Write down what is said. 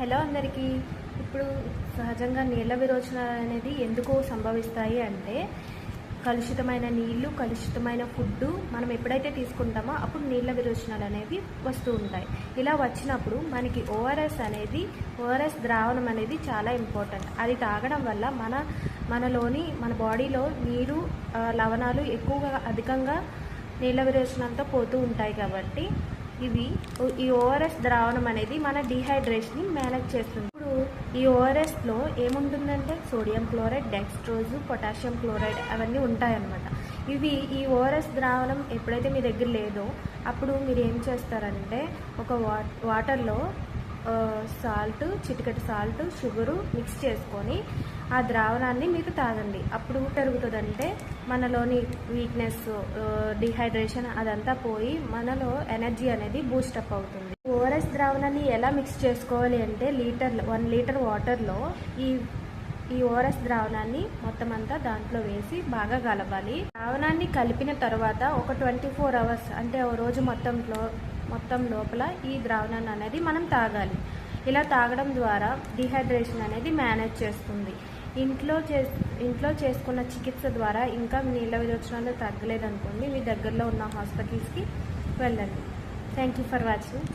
Hello అందరికీ. ఇప్పుడు సహజంగా నీళ్ళ విరోచనాలు అనేది ఎందుకు సంభవిస్తాయి అంటే కలుషితమైన నీళ్ళు కలుషితమైన ఫుడ్ మనం ఎప్పుడైతే తీసుకుంటామో అప్పుడు నీళ్ళ విరోచనాలు అనేవి వస్తూ ఉంటాయి. ఇలా వచ్చినప్పుడు మనకి ఓఆర్ఎస్ అనేది ఓఆర్ఎస్ ద్రావణం అనేది చాలా ఇంపార్టెంట్. అది తాగడం వల్ల మన మనలోని మన బాడీలో నీరు లవణాలు ఎక్కువగా అధికంగా నీళ్ళ విరోచనంతో పోతూ ఉంటాయి కాబట్టి ఇవి ఈ ఓఆర్ఎస్ ద్రావణం అనేది మన డిహైడ్రేషన్ని మేనేజ్ చేస్తుంది. ఇప్పుడు ఈ ఓఆర్ఎస్లో ఏముంటుందంటే sodium chloride dextrose potassium chloride అవన్నీ ఉంటాయన్నమాట. ఇవి ఈ ఓఆర్ఎస్ ద్రావణం ఎప్పుడైతే మీ దగ్గర లేదో అప్పుడు మీరు ఏం చేస్తారంటే ఒక వాటర్లో సాల్ట్ చిటికటి సాల్ట్ షుగరు మిక్స్ చేసుకొని ఆ ద్రావణాన్ని మీరు తాగండి. అప్పుడు పెరుగుతుందంటే మనలోని వీక్నెస్ డిహైడ్రేషన్ అదంతా పోయి మనలో ఎనర్జీ అనేది బూస్టప్ అవుతుంది. ఓఆర్ఎస్ ద్రావణాన్ని ఎలా మిక్స్ చేసుకోవాలి అంటే లీటర్ వన్ లీటర్ వాటర్లో ఈ ఈ ఓఆర్ఎస్ ద్రావణాన్ని మొత్తం అంతా దాంట్లో వేసి బాగా కలపాలి. ద్రావణాన్ని కలిపిన తర్వాత ఒక ట్వంటీ ఫోర్ అవర్స్ అంటే ఓ రోజు మొత్తంలో మొత్తం లోపల ఈ ద్రావణాన్ని అనేది మనం తాగాలి. ఇలా తాగడం ద్వారా డిహైడ్రేషన్ అనేది మేనేజ్ చేస్తుంది. ఇంట్లో చే ఇంట్లో చేసుకున్న చికిత్స ద్వారా ఇంకా నీళ్ళ విరోచనాలు తగ్గలేదనుకోండి మీ దగ్గరలో ఉన్న హాస్పిటల్స్కి వెళ్ళండి. Thank you for watching